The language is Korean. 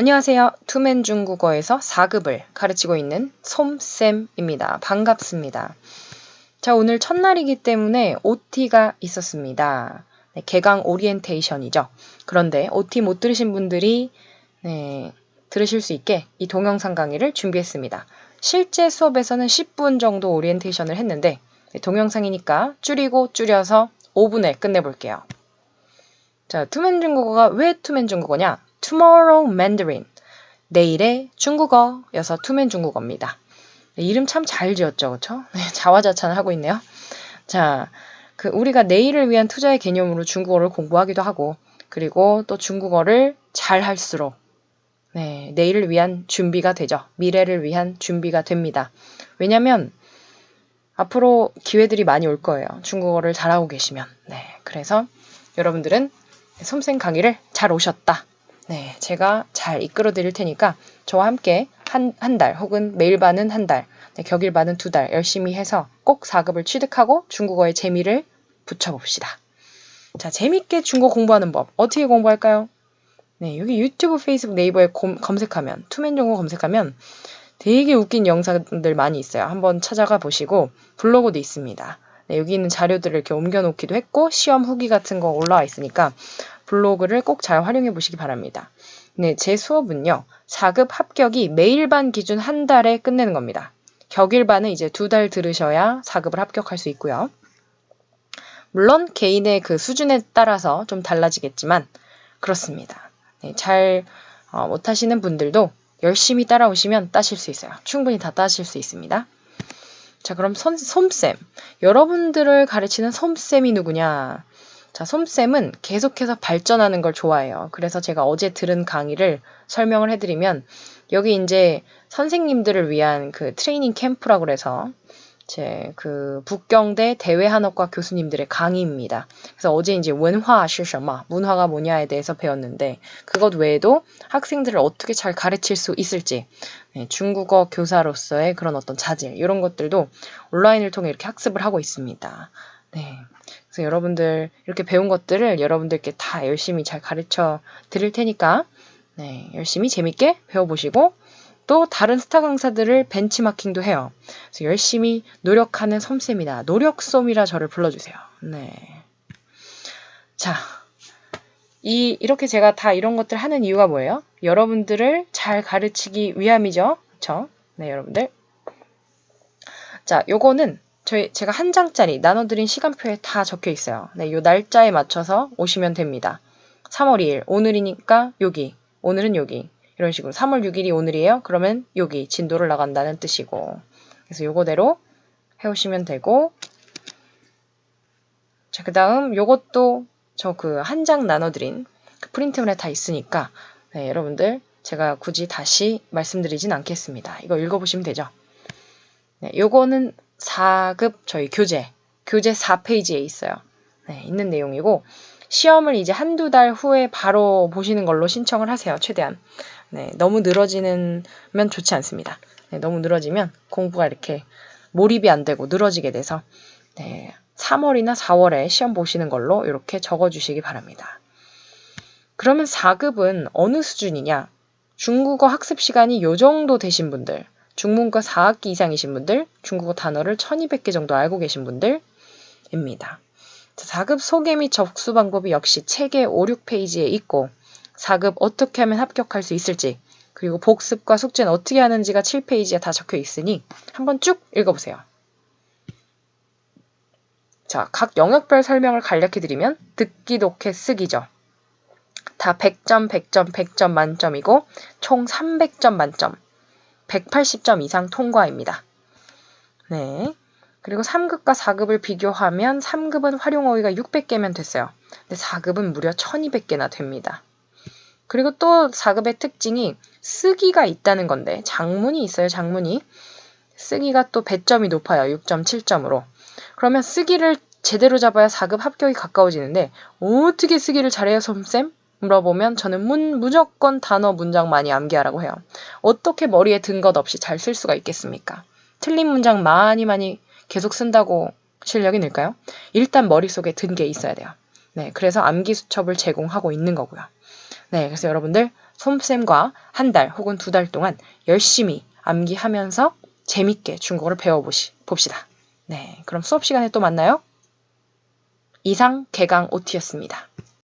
안녕하세요. 투맨 중국어에서 4급을 가르치고 있는 솜쌤입니다. 반갑습니다. 자, 오늘 첫날이기 때문에 OT가 있었습니다. 네, 개강 오리엔테이션이죠. 그런데 OT 못 들으신 분들이 네, 들으실 수 있게 이 동영상 강의를 준비했습니다. 실제 수업에서는 10분 정도 오리엔테이션을 했는데 네, 동영상이니까 줄이고 줄여서 5분에 끝내볼게요. 자, 투맨 중국어가 왜 투맨 중국어냐? Tomorrow Mandarin. 내일의 중국어여서 투맨 중국어입니다. 네, 이름 참 잘 지었죠, 그쵸? 네, 자화자찬 하고 있네요. 자, 그 우리가 내일을 위한 투자의 개념으로 중국어를 공부하기도 하고, 그리고 또 중국어를 잘 할수록, 네, 내일을 위한 준비가 되죠. 미래를 위한 준비가 됩니다. 왜냐면, 앞으로 기회들이 많이 올 거예요. 중국어를 잘하고 계시면. 네, 그래서 여러분들은 솜쌤 강의를 잘 오셨다. 네, 제가 잘 이끌어 드릴 테니까 저와 함께 한, 한 달 혹은 매일 반은 한 달, 네, 격일 반은 두 달 열심히 해서 꼭 4급을 취득하고 중국어의 재미를 붙여봅시다. 자, 재밌게 중국어 공부하는 법. 어떻게 공부할까요? 네, 여기 유튜브, 페이스북, 네이버에 곰, 검색하면, 투맨 중국어 검색하면 되게 웃긴 영상들 많이 있어요. 한번 찾아가 보시고 블로그도 있습니다. 네, 여기 있는 자료들을 이렇게 옮겨놓기도 했고 시험 후기 같은 거 올라와 있으니까 블로그를 꼭 잘 활용해 보시기 바랍니다. 네, 제 수업은요. 4급 합격이 매일반 기준 한 달에 끝내는 겁니다. 격일반은 이제 두 달 들으셔야 4급을 합격할 수 있고요. 물론 개인의 그 수준에 따라서 좀 달라지겠지만 그렇습니다. 네, 잘 어, 못하시는 분들도 열심히 따라오시면 따실 수 있어요. 충분히 다 따실 수 있습니다. 자, 그럼 솜, 솜쌤. 여러분들을 가르치는 솜쌤이 누구냐? 자, 솜쌤은 계속해서 발전하는 걸 좋아해요. 그래서 제가 어제 들은 강의를 설명을 해드리면, 여기 이제 선생님들을 위한 그 트레이닝 캠프라고 그래서, 제 그 북경대 대외한업과 교수님들의 강의입니다. 그래서 어제 이제 원화 실셔마 문화가 뭐냐에 대해서 배웠는데 그것 외에도 학생들을 어떻게 잘 가르칠 수 있을지 네, 중국어 교사로서의 그런 어떤 자질 이런 것들도 온라인을 통해 이렇게 학습을 하고 있습니다. 네. 그래서 여러분들 이렇게 배운 것들을 여러분들께 다 열심히 잘 가르쳐 드릴 테니까 네, 열심히 재밌게 배워보시고 또 다른 스타 강사들을 벤치마킹도 해요. 그래서 열심히 노력하는 섬쌤이다. 노력솜이라 저를 불러주세요. 네. 자, 이, 이렇게 제가 다 이런 것들 하는 이유가 뭐예요? 여러분들을 잘 가르치기 위함이죠. 그쵸? 네, 여러분들. 자, 요거는 저희, 제가 한 장짜리 나눠드린 시간표에 다 적혀 있어요. 네, 요 날짜에 맞춰서 오시면 됩니다. 3월 2일. 오늘이니까 여기. 오늘은 여기. 이런 식으로 3월 6일이 오늘이에요. 그러면 여기 진도를 나간다는 뜻이고 그래서 요거대로 해오시면 되고 자, 그 다음 요것도 저 그 한 장 나눠드린 그 프린트물에 다 있으니까 네, 여러분들 제가 굳이 다시 말씀드리진 않겠습니다. 이거 읽어보시면 되죠. 네, 요거는 4급 저희 교재, 교재 4페이지에 있어요. 네, 있는 내용이고 시험을 이제 한두 달 후에 바로 보시는 걸로 신청을 하세요. 최대한. 네, 너무 늘어지면 좋지 않습니다. 네, 너무 늘어지면 공부가 이렇게 몰입이 안 되고 늘어지게 돼서 네, 3월이나 4월에 시험 보시는 걸로 이렇게 적어주시기 바랍니다. 그러면 4급은 어느 수준이냐? 중국어 학습 시간이 요 정도 되신 분들, 중문과 4학기 이상이신 분들, 중국어 단어를 1200개 정도 알고 계신 분들입니다. 4급 소개 및 접수 방법이 역시 책의 5, 6페이지에 있고 4급 어떻게 하면 합격할 수 있을지 그리고 복습과 숙제는 어떻게 하는지가 7페이지에 다 적혀 있으니 한번 쭉 읽어보세요. 자, 각 영역별 설명을 간략히 드리면 듣기, 독해, 쓰기죠. 다 100점, 100점, 100점 만점이고 총 300점 만점, 180점 이상 통과입니다. 네. 그리고 3급과 4급을 비교하면 3급은 활용 어휘가 600개면 됐어요. 근데 4급은 무려 1200개나 됩니다. 그리고 또 4급의 특징이 쓰기가 있다는 건데 장문이 있어요. 장문이. 쓰기가 또 배점이 높아요. 6.7점으로. 그러면 쓰기를 제대로 잡아야 4급 합격이 가까워지는데 어떻게 쓰기를 잘해요, 솜쌤? 물어보면 저는 문, 무조건 단어 문장 많이 암기하라고 해요. 어떻게 머리에 든 것 없이 잘 쓸 수가 있겠습니까? 틀린 문장 많이 많이 계속 쓴다고 실력이 늘까요? 일단 머릿속에 든 게 있어야 돼요. 네, 그래서 암기 수첩을 제공하고 있는 거고요. 네, 그래서 여러분들 솜쌤과 한 달 혹은 두 달 동안 열심히 암기하면서 재밌게 중국어를 배워봅시다. 네, 그럼 수업 시간에 또 만나요. 이상 개강 OT였습니다.